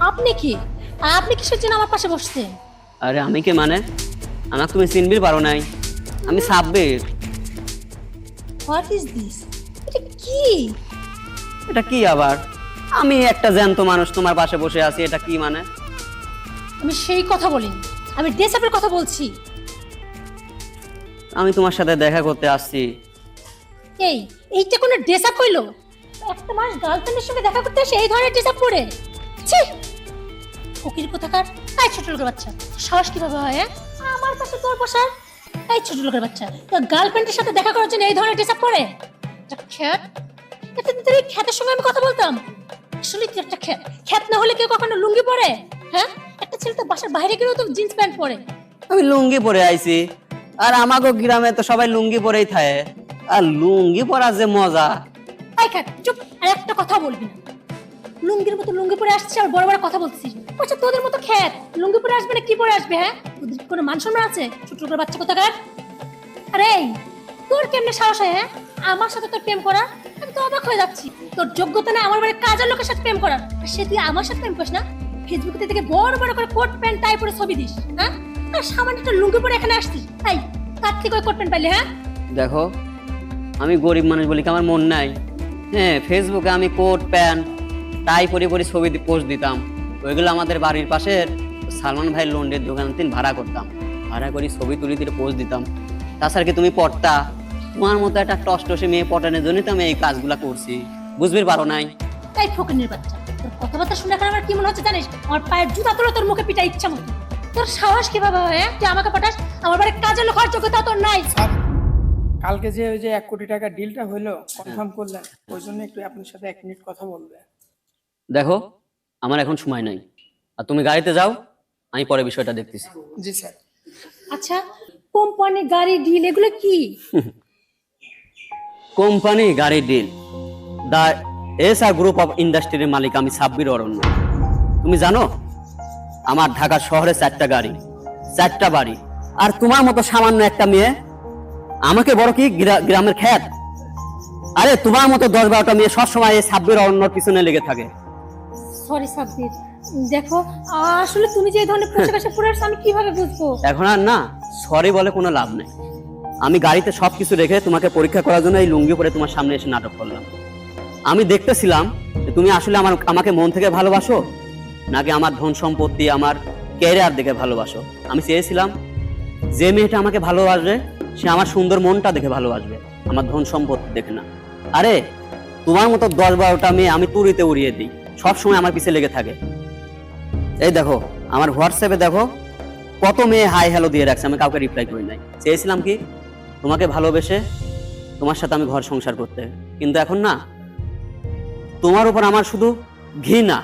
আপনি কি? আর আপনি কিসের জন্য আমার পাশে বসছেন? আরে আমি কে মানে? আমাকে তুমি চিনবি পারো নাই। আমি সাব্বির। হোয়াট ইজ দিস এটা কি? এটা কি আবার? আমি একটা জ্যান্ত মানুষ তোমার পাশে বসে আছি এটা কি মানে? আমি সেই কথা বলিনি। আমি ডেসাপের কথা বলছি। আমি তোমার সাথে দেখা করতে আসছি। এই এইটা কোনো ড্রেসআপ হইল? একটা মাস গার্লফ্রেন্ডের সঙ্গে দেখা করতে এসে এই ধরনের ড্রেসআপ পরে? ছি! ফকির কোথাকার? এই ছোট লোকের বাচ্চা। সাহস কীভাবে হয় হ্যাঁ? আমার পাশে তোর বসার। এই ছোট লোকের বাচ্চা। গার্লফ্রেন্ডের সাথে দেখা করার জন্য এই ধরনের পরে? একটা খ্যাত? এতদিন এই খ্যাতের সঙ্গে আমি কথা বলতাম। আসলে তুই একটা খ্যাত। খ্যাত না হলে কেউ কখনো লুঙ্গি পরে? হ্যাঁ? একটা ছেলে তো বাসার বাইরে গেলেও তো জিন্স প্যান্ট পরে। আমি লুঙ্গি পরে আইছি। আর আমাকে গ্রামে তো সবাই লুঙ্গি পরেই থাকে। আর লুঙ্গি পরা যে মজা। আই খাট চুপ। আর একটা কথা বলবি না। লুঙ্গির মতো লুঙ্গি পরে আসছিস আর বড় বড় কথা বলছিস। আচ্ছা তোদের মতো খ্যাত। লুঙ্গি পরে আসবে না কি পরে আসবে হ্যাঁ? তোদের কোনো মান সম্মান আছে? ছোট ছোট বাচ্চা কোথাকার? আরে তোর কেমনে সাহস হয় হ্যাঁ? আমার সাথে তোর প্রেম করা? আমি তো অবাক হয়ে যাচ্ছি। তোর যোগ্যতা না আমার বাড়ির কাজের লোকের সাথে প্রেম করার। আর সে তুই আমার সাথে প্রেম করিস না? ফেসবুকে থেকে বড় বড় করে কোট প্যান্ট টাই পরে ছবি দিস হ্যাঁ? আর সামান্য একটা লুঙ্গি পরে এখানে আসছিস। তাই কার থেকে ওই কোট প্যান্ট পাইলে হ্যাঁ? দেখো, আমি গরিব মানুষ বলি আমার মন নাই। হ্যাঁ ফেসবুকে আমি কোট প্যান্ট টাই পরে পরে ছবি পোস্ট দিতাম। ওইগুলো আমাদের বাড়ির পাশের সালমান ভাই লন্ডের দোকান তিন ভাড়া করতাম। ভাড়া করে ছবি তুলি দিয়ে পোস্ট দিতাম। তাছাড়া কি তুমি পড়তা তোমার মতো একটা টসটসে মেয়ে পটানোর জন্যই তো আমি এই কাজগুলো করছি। বুঝতে পারো নাই? তাই ফকিনের বাচ্চা তোর কথাবার্তা শুনে এখন আমার কি মনে হচ্ছে জানিস? আমার পায়ের জুতা তোরা তোর মুখে পিটা ইচ্ছা মতো। তোর সাহস কীভাবে হয় হ্যাঁ? তুই আমাকে পাঠাস আমার বাড়ির কাজের লোক হওয়ার যোগ্যতা তোর নাই। কালকে যে ওই যে এক কোটি টাকা ডিলটা হলো কনফার্ম করলেন। ওই জন্য একটু আপনার সাথে এক মিনিট কথা বলবে। দেখো আমার এখন সময় নাই। আর তুমি গাড়িতে যাও আমি পরে বিষয়টা দেখতেছি। জি স্যার। আচ্ছা কোম্পানি গাড়ি ডিল এগুলো কি? কোম্পানি গাড়ি deal. The S R group of ইন্ডাস্ট্রির মালিক আমি সাব্বির অরণ্য। তুমি জানো আমার ঢাকা শহরে চারটা গাড়ি চারটা বাড়ি। আর তোমার মতো সামান্য একটা মেয়ে আমাকে বড় কি গ্রামের খ্যাত? আরে তোমার মতো দশ বারোটা মেয়ে সবসময় এই সাব্বির অরণ্যর পিছনে লেগে থাকে। সরি সাব্বির দেখো আসলে তুমি যে এই ধরনের পোশাক আশাক পরে আসছো আমি কীভাবে বুঝব? এখন আর না সরি বলে কোনো লাভ নেই। আমি গাড়িতে সবকিছু রেখে তোমাকে পরীক্ষা করার জন্য এই লুঙ্গি পরে তোমার সামনে এসে নাটক করলাম। আমি দেখতেছিলাম যে তুমি আসলে আমার আমাকে মন থেকে ভালোবাসো নাকি আমার ধন সম্পত্তি আমার ক্যারিয়ার দেখে ভালোবাসো? আমি চেয়েছিলাম যে মেয়েটা আমাকে ভালোবাসবে সে আমার সুন্দর মনটা দেখে ভালোবাসবে আমার ধন সম্পত্তি দেখে না। আরে তোমার মতো দশ বারোটা মেয়ে আমি তুড়িতে উড়িয়ে দিই। সবসময় আমার পিছে লেগে থাকে। এই দেখো আমার হোয়াটসঅ্যাপে দেখো কত মেয়ে হাই হ্যালো দিয়ে রাখছে আমি কাউকে রিপ্লাই করি নাই। চেয়েছিলাম কি তোমাকে ভালোবেসে তোমার সাথে আমি ঘর সংসার করতে। কিন্তু এখন না তোমার উপর আমার শুধু ঘৃণা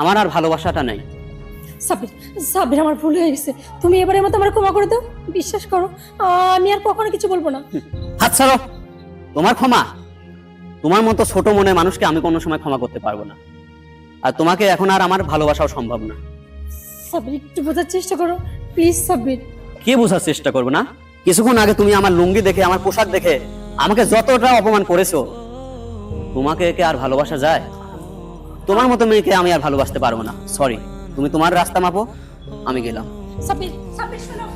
আমার আর ভালোবাসাটা নাই। সাব্বির সাব্বির আমার ভুল হয়ে গেছে। তুমি এবারের মতো আমার ক্ষমা করে দাও বিশ্বাস করো। আমি আর কখনো কিছু বলব না। হাত ছাড়ো। তোমার ক্ষমা তোমার মতো ছোট মনে মানুষকে আমি কোনো সময় ক্ষমা করতে পারব না। আর তোমাকে এখন আর আমার ভালোবাসাও সম্ভব না। সাব্বির একটু বোঝার চেষ্টা করো। প্লিজ সাব্বির। কে বোঝার চেষ্টা করব না? কিছুক্ষণ আগে তুমি আমার লুঙ্গি দেখে আমার পোশাক দেখে আমাকে যতটা অপমান করেছ তোমাকে কে আর ভালোবাসা যায়? তোমার মতো মেয়েকে আমি আর ভালোবাসতে পারব না। সরি তুমি তোমার রাস্তা মাপো আমি গেলাম। সাব্বির সাব্বির শোনো।